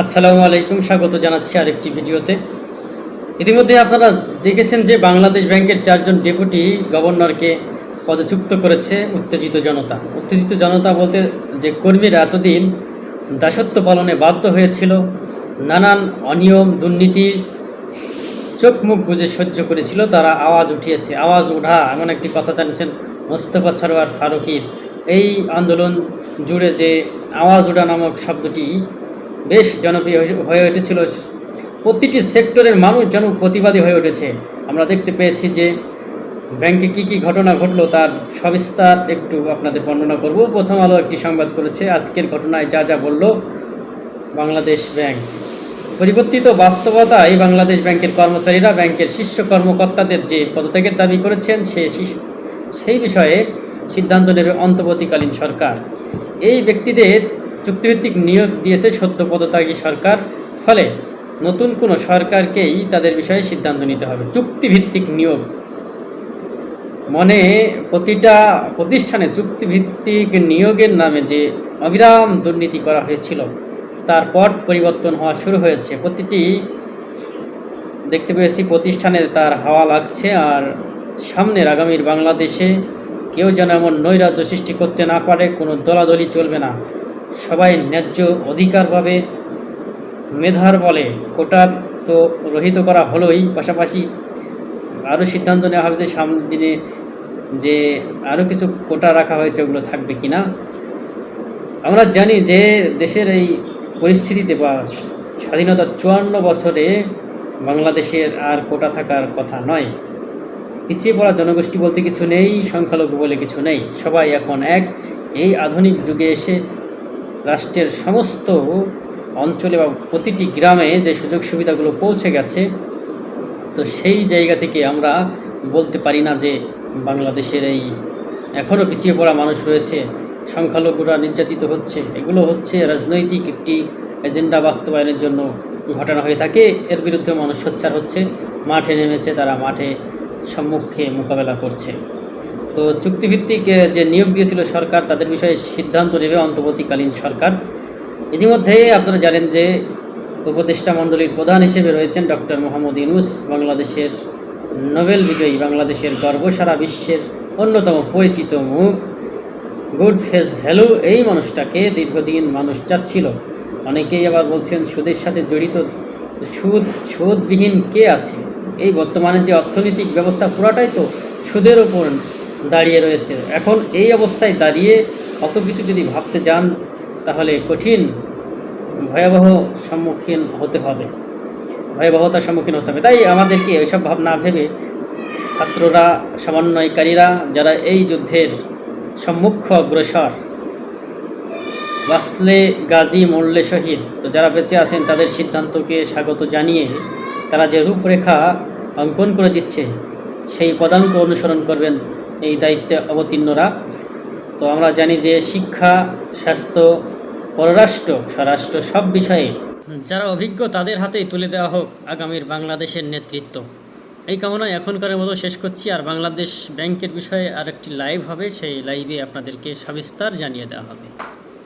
আসসালামু আলাইকুম, স্বাগত জানাচ্ছি আরেকটি ভিডিওতে। ইতিমধ্যে আপনারা দেখেছেন যে বাংলাদেশ ব্যাংকের চারজন ডেপুটি গভর্নরকে পদচ্যুক্ত করেছে উত্তেজিত জনতা। উত্তেজিত জনতা বলতে যে কর্মীরা এতদিন দাসত্ব পালনে বাধ্য হয়েছিল, নানান অনিয়ম, দুর্নীতি চোখ মুখ বুঝে সহ্য করেছিল, তারা আওয়াজ উঠিয়েছে। আওয়াজ ওঠা এমন একটি কথা জানিয়েছেন মোস্তফা সরোয়ার ফারুকির। এই আন্দোলন জুড়ে যে আওয়াজ উঠা নামক শব্দটি বেশ জনপ্রিয় হয়ে- উঠেছিল। প্রতিটি সেক্টরের মানুষ যেন প্রতিবাদী হয়ে উঠেছে। আমরা দেখতে পেয়েছি যে ব্যাংকে কি কি ঘটনা ঘটলো তার সবিস্তার একটু আপনাদের বর্ণনা করব। প্রথম আলো একটি সংবাদ করেছে, আজকের ঘটনায় যা যা বলল বাংলাদেশ ব্যাংক। পরিবর্তিত বাস্তবতায় বাংলাদেশ ব্যাংকের কর্মচারীরা ব্যাংকের শীর্ষ কর্মকর্তাদের যে পদত্যাগের দাবি করেছেন, সে সেই বিষয়ে সিদ্ধান্ত নেবে অন্তর্বর্তীকালীন সরকার। এই ব্যক্তিদের চুক্তিভিত্তিক নিয়োগ দিয়েছে সদ্য সরকার। ফলে নতুন কোনো সরকারকেই তাদের বিষয়ে সিদ্ধান্ত নিতে হবে। চুক্তিভিত্তিক নিয়োগ মনে প্রতিটা প্রতিষ্ঠানে চুক্তিভিত্তিক নিয়োগের নামে যে অবিরাম দুর্নীতি করা হয়েছিল, তার পট পরিবর্তন হওয়া শুরু হয়েছে। প্রতিটি দেখতে পেয়েছি প্রতিষ্ঠানে তার হাওয়া লাগছে আর সামনের আগামীর বাংলাদেশে কেউ যেন এমন নৈরাজ্য সৃষ্টি করতে না পারে, কোনো দলাদলি চলবে না। সবাই ন্যায্য অধিকার পাবে মেধার বলে কোটা তো রহিত করা হলোই। পাশাপাশি আরও সিদ্ধান্ত নেওয়া হবে যে সামনের দিনে যে আরও কিছু কোটা রাখা হয়েছে, ওগুলো থাকবে কি না আমরা জানি যে দেশের এই পরিস্থিতিতে বা স্বাধীনতার চুয়ান্ন বছরে বাংলাদেশের আর কোটা থাকার কথা নয়। পিছিয়ে পড়া জনগোষ্ঠী বলতে কিছু নেই, সংখ্যালঘু বলে কিছু নেই। সবাই এখন এক। এই আধুনিক যুগে এসে রাষ্ট্রের সমস্ত অঞ্চলে বা প্রতিটি গ্রামে যে সুযোগ সুবিধাগুলো পৌঁছে গেছে, তো সেই জায়গা থেকে আমরা বলতে পারি না যে বাংলাদেশের এই এখনও পিছিয়ে পড়া মানুষ রয়েছে, সংখ্যালঘুরা নির্যাতিত হচ্ছে, এগুলো হচ্ছে রাজনৈতিক একটি এজেন্ডা বাস্তবায়নের জন্য ঘটনা হয়ে থাকে। এর বিরুদ্ধে মানুষ সোচ্চার হচ্ছে, মাঠে নেমেছে, তারা মাঠে সম্মুখে মোকাবেলা করছে। তো চুক্তিভিত্তিক যে নিয়োগ দিয়েছিল সরকার, তাদের বিষয়ে সিদ্ধান্ত নেবে অন্তর্বর্তীকালীন সরকার। ইতিমধ্যে আপনারা জানেন যে উপদেষ্টা মণ্ডলীর প্রধান হিসেবে রয়েছেন ডক্টর মোহাম্মদ ইউনুস, বাংলাদেশের নোবেল বিজয়ী, বাংলাদেশের গর্ব সারা বিশ্বের অন্যতম পরিচিত মুখ। গুড ফেস ভ্যালু, এই মানুষটাকে দীর্ঘদিন মানুষ চাচ্ছিল। অনেকেই আবার বলছেন, সুদের সাথে জড়িত, সুদ, সুদবিহীন কে আছে? এই বর্তমানে যে অর্থনৈতিক ব্যবস্থা পুরাটাই তো সুদের ওপর দাঁড়িয়ে রয়েছে। এখন এই অবস্থায় দাঁড়িয়ে অত কিছু যদি ভাবতে যান, তাহলে কঠিন, ভয়াবহ সম্মুখীন হতে হবে। ভয়াবহতার সম্মুখীন হতে হবে। তাই আমাদেরকে ওইসব ভাব না ভেবে ছাত্ররা, সমন্বয়কারীরা, যারা এই যুদ্ধের সম্মুখ্য অগ্রসর, বাসলে গাজী মরলে শহীদ, তো যারা বেঁচে আছেন, তাদের সিদ্ধান্তকে স্বাগত জানিয়ে তারা যে রূপরেখা অঙ্কন করে দিচ্ছে, সেই পদাঙ্ক অনুসরণ করবেন দায়িত্বে অবতীর্ণরা। তো আমরা জানি যে শিক্ষা, স্বাস্থ্য, পররাষ্ট্র, স্বরাষ্ট্র সব বিষয়ে যারা অভিজ্ঞ তাদের হাতেই তুলে দেওয়া হোক আগামীর বাংলাদেশের নেতৃত্ব। এই কামনায় এখনকারের মতো শেষ করছি। আর বাংলাদেশ ব্যাংকের বিষয়ে আরেকটি লাইভ হবে। সেই লাইভে আপনাদেরকে সবিস্তার জানিয়ে দেওয়া হবে।